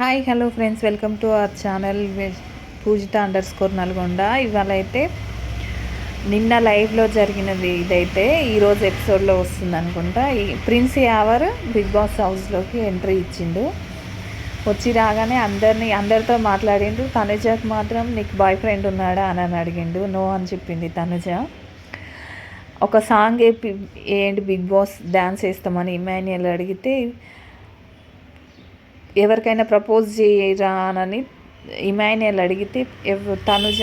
Hi hello friends welcome to our channel Poojitha underscore Nalgonda ఇవాళ అయితే నిన్న లైవ్లో జరిగినది ఇదైతే ఈరోజు ఎపిసోడ్లో వస్తుంది అనుకుంటా. ఈ ప్రిన్స్ యావర్ బిగ్ బాస్ హౌస్లోకి ఎంట్రీ ఇచ్చిండు. వచ్చి రాగానే అందరినీ అందరితో మాట్లాడిండు. తనుజకు మాత్రం నీకు బాయ్ ఫ్రెండ్ ఉన్నాడా? అని అని అడిగిండు. నో అని చెప్పింది తనుజ. ఒక సాంగ్ వేపి ఏంటి బిగ్ బాస్ డ్యాన్స్ వేస్తామని ఇమాన్యుయల్ అడిగితే ఎవరికైనా ప్రపోజ్ చేయరా అని ఇమాన్యుయల్ అడిగితే ఎవ తనుజ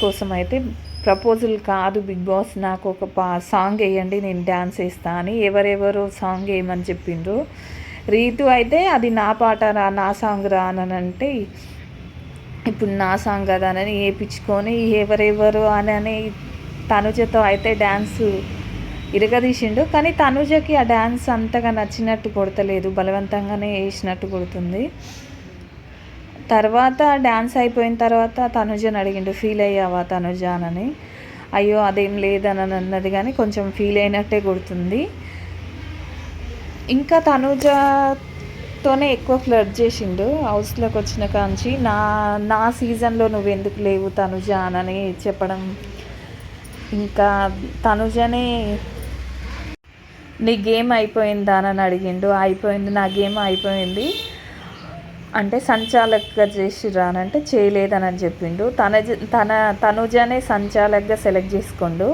కోసం అయితే ప్రపోజల్ కాదు బిగ్ బాస్ నాకు ఒక పా సాంగ్ వేయండి నేను డ్యాన్స్ వేస్తా అని ఎవరెవరు సాంగ్ వేయమని చెప్పిండ్రు. రీతు అయితే అది నా పాట రా నా సాంగ్ రా అని అంటే ఇప్పుడు నా సాంగ్ కదా అని వేయించుకొని ఎవరెవరు అని అని తనుజతో అయితే డ్యాన్స్ ఇరగదీసిండు. కానీ తనుజకి ఆ డ్యాన్స్ అంతగా నచ్చినట్టు కొడతలేదు. బలవంతంగానే వేసినట్టు కొడుతుంది. తర్వాత డ్యాన్స్ అయిపోయిన తర్వాత తనుజని అడిగిండు ఫీల్ అయ్యావా తనుజ? అని అయ్యో అదేం లేదని అన్నది కానీ కొంచెం ఫీల్ అయినట్టే కొడుతుంది. ఇంకా తనుజతోనే ఎక్కువ ఫ్లడ్ చేసిండు. హౌస్లోకి వచ్చిన కాంచి నా నా సీజన్లో నువ్వు ఎందుకు లేవు తనుజ? అని చెప్పడం. ఇంకా తనుజనే నీ గేమ్ అయిపోయిందా అని అడిగిండు. అయిపోయింది నా గేమ్ అయిపోయింది అంటే సంచాలక్గా చేసిరా అని అంటే చేయలేదని అని చెప్పిండు. తన తన తనుజనే సంచాలక్గా సెలెక్ట్ చేసుకోండు.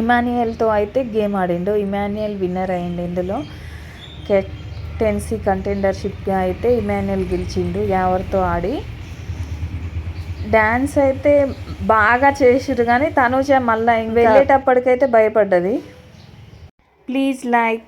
ఇమాన్యుయల్తో అయితే గేమ్ ఆడిండు. ఇమాన్యుయల్ విన్నర్ అయ్యిండు ఇందులో. కెప్టెన్సీ కంటెండర్షిప్గా అయితే ఇమాన్యుయల్ గెలిచిండు ఎవరితో ఆడి. డ్యాన్స్ అయితే బాగా చేసిరు కానీ తనుజ మళ్ళీ వెళ్ళేటప్పటికైతే భయపడ్డది. please like.